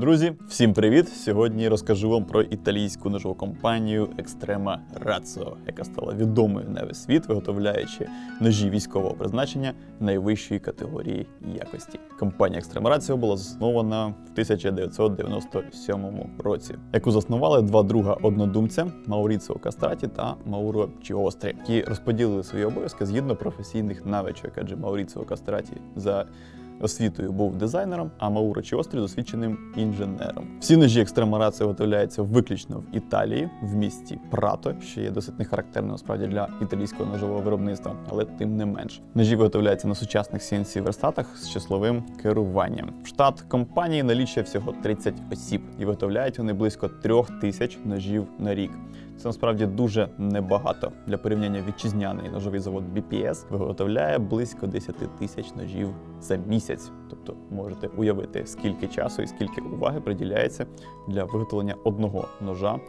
Друзі, всім привіт! Сьогодні розкажу вам про італійську ножову компанію Extrema Razzo, яка стала відомою на весь світ, виготовляючи ножі військового призначення найвищої категорії якості. Компанія Extrema Razzo була заснована в 1997 році, яку заснували два друга однодумця Мауріціо Кастраті та Мауро Чіострі, які розподілили свої обов'язки згідно професійних навичок, адже Мауріціо Кастраті за освітою був дизайнером, а Мауро Чіострі досвідченим інженером. Всі ножі Extrema Razzo виготовляються виключно в Італії, в місті Прато, що є досить нехарактерним насправді для італійського ножового виробництва, але тим не менш. Ножі виготовляються на сучасних CNC верстатах з числовим керуванням. Штат компанії налічує всього 30 осіб і виготовляють вони близько трьох тисяч ножів на рік. Це насправді дуже небагато. Для порівняння вітчизняний ножовий завод BPS виготовляє близько 10 тисяч ножів за місяць. Тобто можете уявити, скільки часу і скільки уваги приділяється для виготовлення одного ножа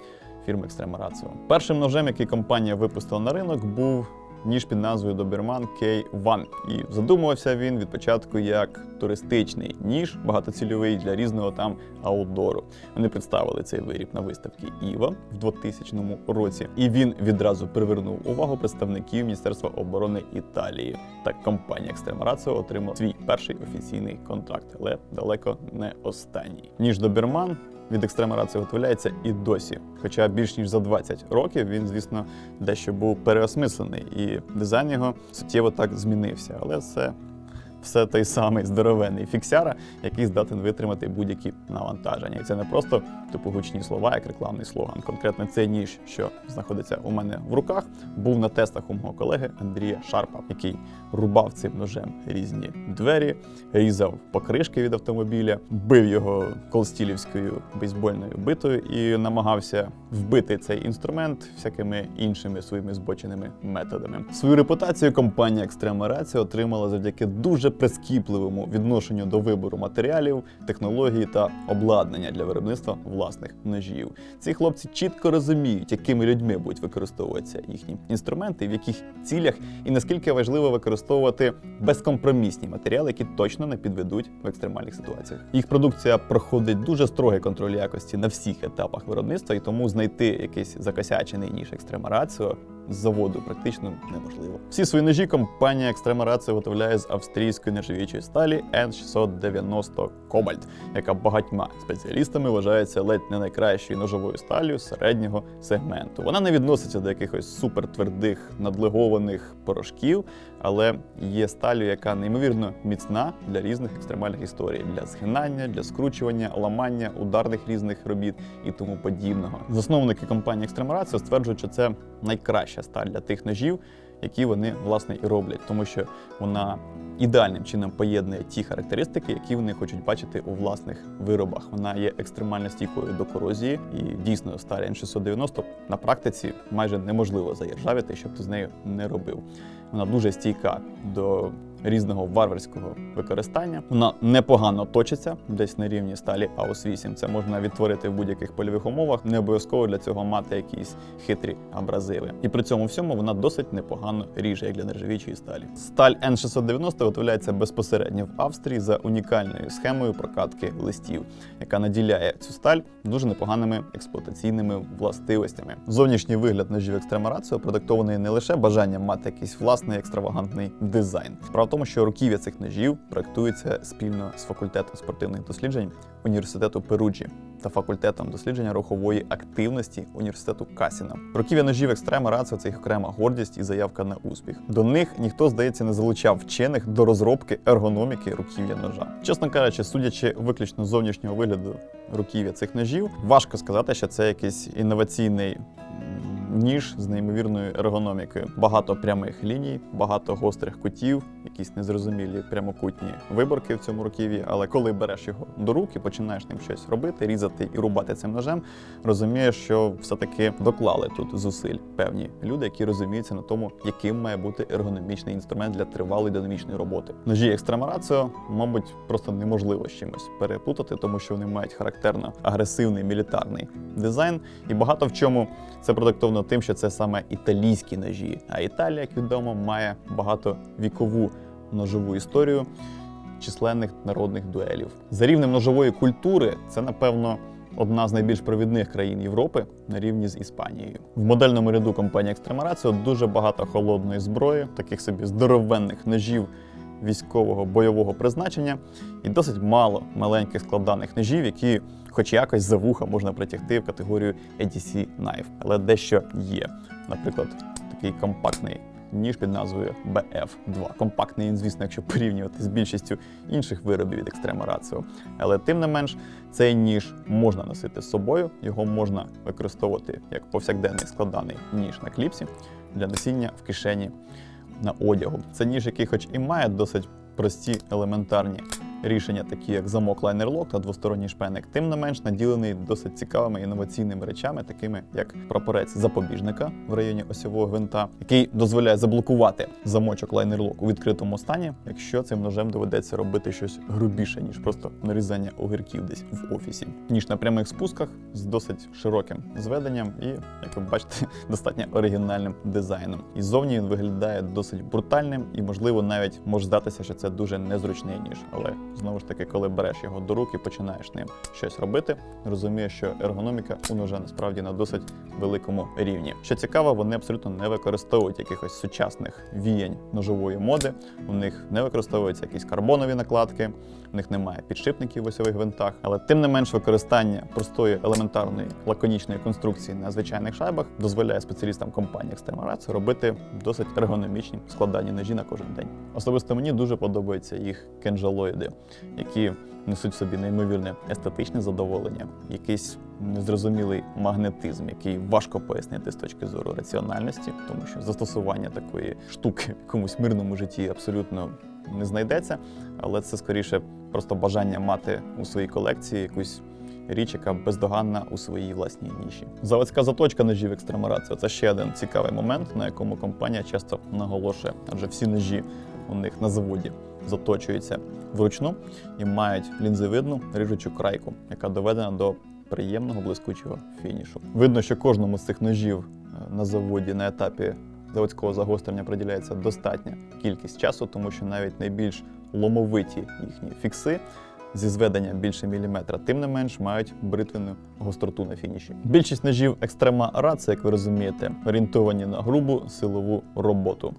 фірми Extrema Ratio. Першим ножем, який компанія випустила на ринок, був ніж під назвою Doberman K1. І задумувався він від початку як туристичний ніж багатоцільовий для різного там аутдору. Вони представили цей виріб на виставці Іва в 2000 році, і він відразу привернув увагу представників Міністерства оборони Італії. Так компанія Razzo отримала свій перший офіційний контракт, але далеко не останній. Ніж Доберман від екстрема рації готовляється і досі. Хоча більш ніж за 20 років він, звісно, дещо був переосмислений, і дизайн його суттєво так змінився. Але це все той самий здоровенний фіксяра, який здатен витримати будь-які навантаження. І це не просто типу гучні слова, як рекламний слоган. Конкретно цей ніж, що знаходиться у мене в руках, був на тестах у мого колеги Андрія Шарпа, який рубав цим ножем різні двері, різав покришки від автомобіля, бив його колстілівською бейсбольною битою і намагався вбити цей інструмент всякими іншими своїми збоченими методами. Свою репутацію компанія Extrema Razzo отримала завдяки дуже прискіпливому відношенню до вибору матеріалів, технологій та обладнання для виробництва власних ножів. Ці хлопці чітко розуміють, якими людьми будуть використовуватися їхні інструменти, в яких цілях і наскільки важливо використовувати безкомпромісні матеріали, які точно не підведуть в екстремальних ситуаціях. Їх продукція проходить дуже строгий контроль якості на всіх етапах виробництва, і тому знайти якийсь закосячений ніж Extrema Razzo заводу практично неможливо. Всі свої ножі компанія Extrema Рація виготовляє з австрійської нержавіючої сталі N690 Cobalt, яка багатьма спеціалістами вважається ледь не найкращою ножовою сталлю середнього сегменту. Вона не відноситься до якихось супертвердих надлегованих порошків, але є сталю, яка неймовірно міцна для різних екстремальних історій, для згинання, для скручування, ламання, ударних різних робіт і тому подібного. Засновники компанії Екстремарація стверджують, що це найкраща сталь для тих ножів, які вони власне і роблять, тому що вона ідеальним чином поєднує ті характеристики, які вони хочуть бачити у власних виробах. Вона є екстремально стійкою до корозії, і дійсно сталь N690 на практиці майже неможливо заіржавити, щоб ти з нею не робив. Вона дуже стійка до різного варварського використання. Вона непогано точиться десь на рівні сталі АОС 8. Це можна відтворити в будь-яких польових умовах. Не обов'язково для цього мати якісь хитрі абразиви. І при цьому всьому вона досить непогано ріже, як для нержавіючої сталі. Сталь N690 виготовляється безпосередньо в Австрії за унікальною схемою прокатки листів, яка наділяє цю сталь дуже непоганими експлуатаційними властивостями. Зовнішній вигляд ножів Extrema Razzo продиктований не лише бажанням мати якийсь власний екстравагантний дизайн. Справа в тому, що руків'я цих ножів проектується спільно з факультетом спортивних досліджень університету Перуджі та факультетом дослідження рухової активності університету Касіна. Руків'я ножів Extrema Razzo – це їх окрема гордість і заявка на успіх. До них ніхто, здається, не залучав вчених до розробки ергономіки руків'я ножа. Чесно кажучи, судячи виключно зовнішнього вигляду руків'я цих ножів, важко сказати, що це якийсь інноваційний ніж з неймовірною ергономікою. Багато прямих ліній, багато гострих кутів, якісь незрозумілі прямокутні виборки в цьому руків'ї. Але коли береш його до рук і починаєш ним щось робити, різати і рубати цим ножем, розумієш, що все-таки доклали тут зусиль певні люди, які розуміються на тому, яким має бути ергономічний інструмент для тривалої динамічної роботи. Ножі Razzo, мабуть, просто неможливо з чимось переплутати, тому що вони мають характерно агресивний мілітарний дизайн, і багато в чому це продиктовано тим, що це саме італійські ножі. А Італія, як відомо, має багатовікову ножову історію. численних народних дуелів. За рівнем ножової культури, це напевно. Одна з найбільш провідних країн Європи на рівні з Іспанією. В модельному ряду компанії Екстремараціо дуже багато холодної зброї, таких собі здоровенних ножів військового бойового призначення, і досить мало маленьких складаних ножів, які, хоч якось за вуха, можна притягти в категорію EDC Knife. Але дещо є. Наприклад, такий компактний ніж під назвою BF2. Компактний, звісно, якщо порівнювати з більшістю інших виробів від Extrema Ratio. Але тим не менш, цей ніж можна носити з собою, його можна використовувати як повсякденний складаний ніж на кліпсі для носіння в кишені на одягу. Це ніж, який, хоч і має досить прості елементарні рішення, такі як замок лайнер-лок та двосторонній шпеник, тим не менш наділений досить цікавими інноваційними речами, такими як прапорець запобіжника в районі осьового гвинта, який дозволяє заблокувати замочок лайнер-лок у відкритому стані, якщо цим ножем доведеться робити щось грубіше, ніж просто нарізання огірків десь в офісі. Ніж на прямих спусках з досить широким зведенням і, як ви бачите, достатньо оригінальним дизайном. І зовні він виглядає досить брутальним і, можливо, навіть може здатися, що це дуже незручний ніж. Але знову ж таки, коли береш його до рук і починаєш ним щось робити, розумієш, що ергономіка у ножа насправді на досить великому рівні. Що цікаво, вони абсолютно не використовують якихось сучасних віянь ножової моди. У них не використовуються якісь карбонові накладки, у них немає підшипників в осьових гвинтах, але тим не менш використання простої елементарної лаконічної конструкції на звичайних шайбах дозволяє спеціалістам компанії Extrema робити досить ергономічні складані ножі на кожен день. Особисто мені дуже подобаються їх кенжалоїди, які несуть в собі неймовірне естетичне задоволення, якийсь незрозумілий магнетизм, який важко пояснити з точки зору раціональності, тому що застосування такої штуки в якомусь мирному житті абсолютно не знайдеться, але це скоріше просто бажання мати у своїй колекції якусь річ, яка бездоганна у своїй власній ніші. Заводська заточка ножів екстремарацію це ще один цікавий момент, на якому компанія часто наголошує, адже всі ножі у них на заводі заточуються вручну і мають лінзевидну ріжучу крайку, яка доведена до приємного блискучого фінішу. Видно, що кожному з цих ножів е, на заводі на етапі заводського загострення приділяється достатня кількість часу, тому що навіть найбільш ломовиті їхні фікси зі зведенням більше міліметра, тим не менш мають бритвену гостроту на фініші. Більшість ножів екстрема Ratio, як ви розумієте, орієнтовані на грубу силову роботу.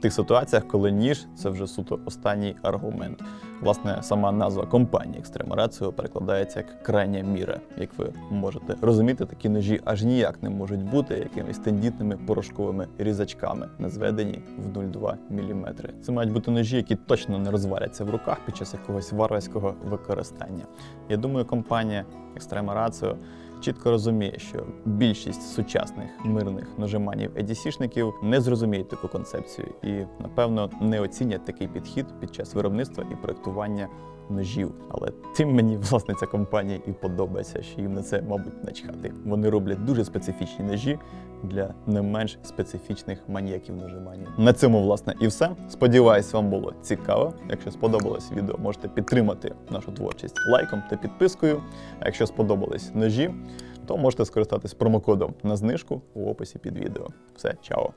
Тих ситуаціях, коли ніж це вже суто останній аргумент. Власне, сама назва компанії Extrema Ratio перекладається як крайня міра. Як ви можете розуміти, такі ножі аж ніяк не можуть бути якимись тендітними порошковими різачками, не зведені в 0,2 мм. Це мають бути ножі, які точно не розваляться в руках під час якогось варварського використання. Я думаю, компанія Extrema Ratio чітко розуміє, що більшість сучасних мирних ножиманів едісішників не зрозуміють таку концепцію і, напевно, не оцінять такий підхід під час виробництва і проектування ножів. Але тим мені власне ця компанія і подобається, що їм на це, мабуть, начхати. Вони роблять дуже специфічні ножі для не менш специфічних маніяків нажимання. На цьому, власне, і все. Сподіваюсь, вам було цікаво. Якщо сподобалось відео, можете підтримати нашу творчість лайком та підпискою. А якщо сподобались ножі, то можете скористатись промокодом на знижку у описі під відео. Все, чао!